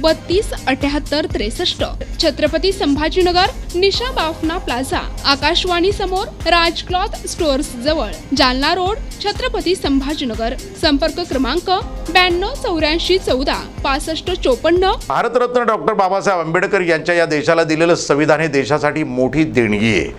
बत्तीस अठ्याहत्तर त्रेसष्ट. छत्रपती संभाजीनगर निशा बाफना प्लाझा. आकाशवाणी समोर राज क्लॉथ स्टोअर्स जवळ. जालना रोड छत्रपती संभाजीनगर. संपर्क क्रमांक ब्याण्णव चौऱ्याऐंशी चौदा पासष्ट चोपन्न. भारतरत्न डॉक्टर बाबासाहेब आंबेडकर यांच्या या देशाला दिलेलं संविधान हे देशासाठी मोठी देणगी आहे.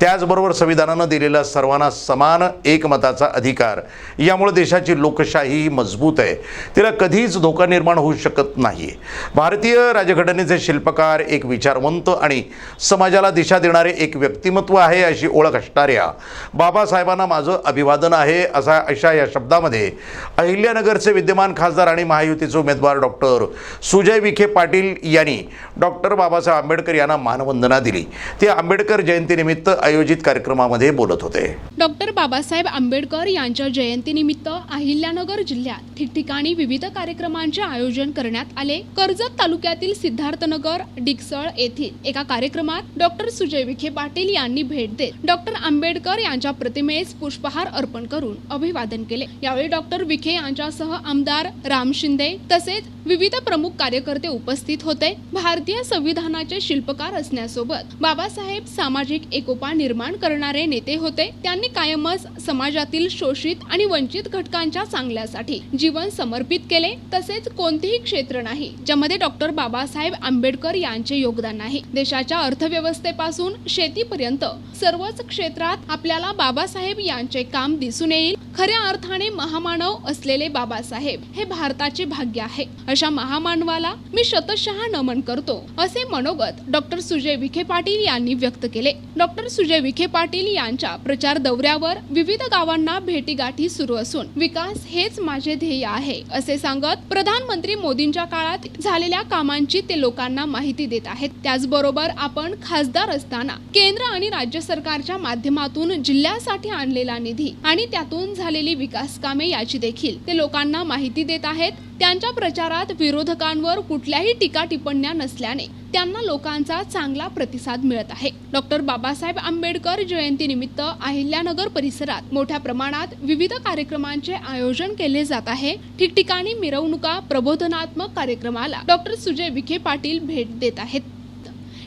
त्याचबरोबर संविधानानं दिलेला सर्वांना समान एकमताचा अधिकार. यामुळे देशाची लोकशाही मजबूत आहे. तिला कधीच धोका निर्माण होऊ शकत नाही भारतीय राजघटनेचे शिल्पकार एक विचारवंत आणि समाजाला दिशा देणारे एक व्यक्तिमत्व आहे अशी ओळख असणाऱ्या बाबासाहेबांना माझं अभिवादन आहे असा अशा या शब्दामध्ये अहिल्यानगरचे विद्यमान खासदार आणि महायुतीचे उमेदवार डॉक्टर सुजय विखे पाटील यांनी डॉक्टर बाबासाहेब आंबेडकर यांना मानवंदना दिली. ते आंबेडकर जयंतीनिमित्त आयोजित कार्यक्रमामध्ये बोलत होते. डॉक्टर बाबासाहेब आंबेडकर यांच्या जयंतीनिमित्त अहिल्यानगर जिल्ह्यात ठिकठिकाणी विविध कार्यक्रमांचे आयोजन करण्यात आले. कर कर्जत तालुक्यातील सिद्धार्थनगर डिकसळ येथील एका कार्यक्रमात डॉक्टर सुजय विखे पाटील यांनी भेट देत डॉक्टर आंबेडकर यांच्या प्रतिमेस पुष्पहार अर्पण करून अभिवादन केले. यावेळी डॉक्टर विखे यांच्यासह आमदार राम शिंदे तसेच विविध प्रमुख कार्यकर्ते उपस्थित होते. भारतीय संविधानाचे शिल्पकार असण्यासोबत बाबासाहेब सामाजिक एकोपा निर्माण करणारे नेते होते. त्यांनी कायमच समाजातील शोषित आणि वंचित घटकांच्या चांगल्यासाठी जीवन समर्पित केले. तसेच कोणतेही क्षेत्र नाही यामध्ये डॉक्टर बाबासाहेब आंबेडकर यांचे योगदान आहे. देशाच्या अर्थव्यवस्थेपासून शेतीपर्यंत सर्वच क्षेत्रात आपल्याला बाबासाहेब यांचे काम दिसून येईल. खऱ्या अर्थाने महामानव असलेले बाबासाहेब हे भारताचे भाग्य आहे. अशा महामानवाला मी शतशः नमन करतो असे मनोगत डॉक्टर सुजय विखे पाटील यांनी व्यक्त केले. डॉक्टर सुजय विखे पाटील यांच्या प्रचार दौऱ्यावर विविध गावांना भेटीगाठी सुरू असून विकास हेच माझे ध्येय आहे असे सांगत प्रधानमंत्री मोदींच्या काळात झालेल्या कामांची ते लोकांना माहिती देत आहेत. त्याचबरोबर आपण खासदार असताना केंद्र आणि राज्य सरकारच्या माध्यमातून जिल्ह्यासाठी आणलेला निधी आणि त्यातून झालेली विकास कामे याची देखील ते लोकांना माहिती देत आहेत. त्यांच्या प्रचारात विरोधकांवर कुठल्याही टीका टिप्पण्या नसल्याने त्यांना लोकांचा चांगला प्रतिसाद मिळत आहे. डॉक्टर बाबासाहेब आंबेडकर जयंतीनिमित्त अहिल्यानगर परिसरात मोठ्या प्रमाणात विविध कार्यक्रमांचे आयोजन केले जात आहे. ठिकठिकाणी मिरवणुका प्रबोधनात्मक कार्यक्रमाला डॉक्टर सुजय विखे पाटील भेट देत आहेत.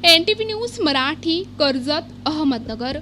N T V news Marathi Karjat Ahmednagar.